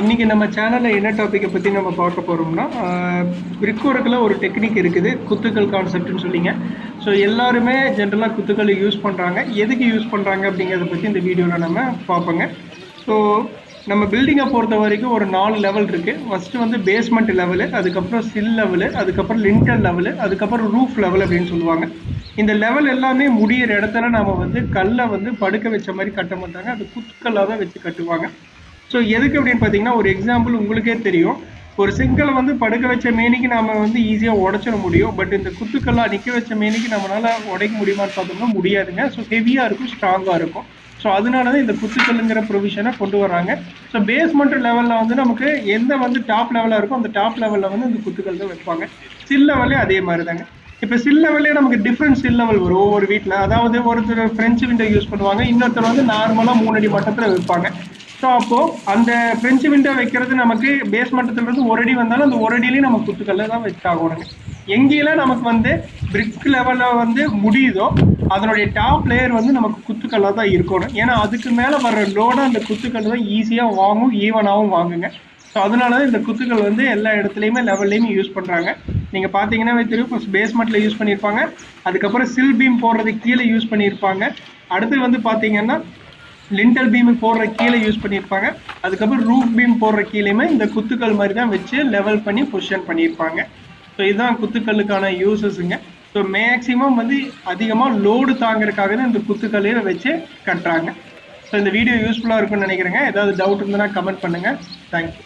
இன்னைக்கு நம்ம சேனலில் என்ன டாப்பிக்கை பற்றி நம்ம பார்க்க போகிறோம்னா பிரிக் ஒர்க்கில் ஒரு டெக்னிக் இருக்குது குத்துக்கள் கான்செப்ட்னு சொல்லிங்க. ஸோ எல்லாருமே ஜென்ரலாக குத்துக்கள் யூஸ் பண்ணுறாங்க எதுக்கு யூஸ் பண்ணுறாங்க அப்படிங்கிறத பற்றி இந்த வீடியோவில் நம்ம பார்ப்போங்க. ஸோ நம்ம பில்டிங்கை பொறுத்த வரைக்கும் ஒரு நாலு லெவல் இருக்குது ஃபஸ்ட்டு வந்து பேஸ்மெண்ட் லெவலு அதுக்கப்புறம் சில் லெவலு அதுக்கப்புறம் லிண்டல் லெவலு அதுக்கப்புறம் ரூஃப் லெவல் அப்படின்னு சொல்லுவாங்க. இந்த லெவல் எல்லாமே முடியிற இடத்துல நாம் வந்து கல்லை வந்து படுக்க வச்ச மாதிரி கட்ட மாட்டாங்க. அது குத்துக்கல்லாக தான் வச்சு கட்டுவாங்க. ஸோ எதுக்கு அப்படின்னு பார்த்தீங்கன்னா ஒரு எக்ஸாம்பிள் உங்களுக்கே தெரியும். ஒரு செங்கலை வந்து படுக்க வச்ச மேனிக்கு நாம வந்து ஈஸியாக உடச்சிட முடியும். பட் இந்த குத்துக்கல்லாம் நிற்க வச்ச மேனிக்கு நம்மளால உடைக்க முடியுமான்னு பார்த்தோம்னா முடியாதுங்க. ஸோ ஹெவியாக இருக்கும் ஸ்ட்ராங்காக இருக்கும். ஸோ அதனால தான் இந்த குத்துக்கல்லுங்கிற ப்ரொவிஷனை கொண்டு வராங்க ஸோ பேஸ்மெண்ட் லெவலில் வந்து நமக்கு எந்த வந்து டாப் லெவலாக இருக்கோ அந்த டாப் லெவலில் வந்து இந்த குத்துக்கள் தான் வைப்பாங்க. சில் லெவலே அதே மாதிரி தாங்க இப்போ சில் லெவல்லே நமக்கு டிஃப்ரெண்ட் சில் லெவல் வரும் ஒவ்வொரு வீட்டில் அதாவது ஒருத்தர் ஃப்ரெஞ்சு விண்டோ யூஸ் பண்ணுவாங்க இன்னொருத்தர் வந்து நார்மலாக மூணு அடி மட்டத்தில் வைப்பாங்க. ஸோ அப்போது அந்த ஃப்ரெஞ்சு விண்டோ வைக்கிறது நமக்கு பேஸ் மட்டத்துலேருந்து ஒரு அடி வந்தாலும் அந்த ஒரு அடியிலையும் நம்ம குத்துக்கல்ல தான் வச்சாகணுங்க எங்கேயெல்லாம் நமக்கு வந்து பிரிக் லெவலில் வந்து முடியுதோ அதனுடைய டாப் லேயர் வந்து நமக்கு குத்துக்கல்லாக தான் இருக்கணும் ஏன்னா அதுக்கு மேலே வர்ற லோடை அந்த குத்துக்கல் தான் ஈஸியாக வாங்கும் ஈவனாகவும் வாங்குங்க. ஸோ அதனால தான் இந்த குத்துக்கள் வந்து எல்லா இடத்துலையுமே லெவல்லையுமே யூஸ் பண்ணுறாங்க நீங்கள் பார்த்தீங்கன்னா தெரியும் ஃபஸ்ட் பேஸ்மெண்ட்டில் யூஸ் பண்ணியிருப்பாங்க. அதுக்கப்புறம் சில் பீம் போடுறதுக்கு கீழே யூஸ் பண்ணியிருப்பாங்க. அடுத்து வந்து பார்த்தீங்கன்னா லிண்டல் பீம் போடுற கீழே யூஸ் பண்ணியிருப்பாங்க. அதுக்கப்புறம் ரூஃப் பீம் போடுற கீழேயுமே இந்த குத்துக்கள் மாதிரி தான் வச்சு லெவல் பண்ணி பொசிஷன் பண்ணியிருப்பாங்க. ஸோ இதுதான் குத்துக்கல்லுக்கான யூசஸுங்க ஸோ மேக்ஸிமம் வந்து அதிகமாக லோடு தாங்கிறதுக்காக தான் இந்த குத்துக்கல்லையே வச்சு கட்டுறாங்க. ஸோ இந்த வீடியோ யூஸ்ஃபுல்லாக இருக்கும்னு நினைக்கிறேங்க. ஏதாவது டவுட் இருந்ததுன்னா கமெண்ட் பண்ணுங்கள் தேங்க்யூ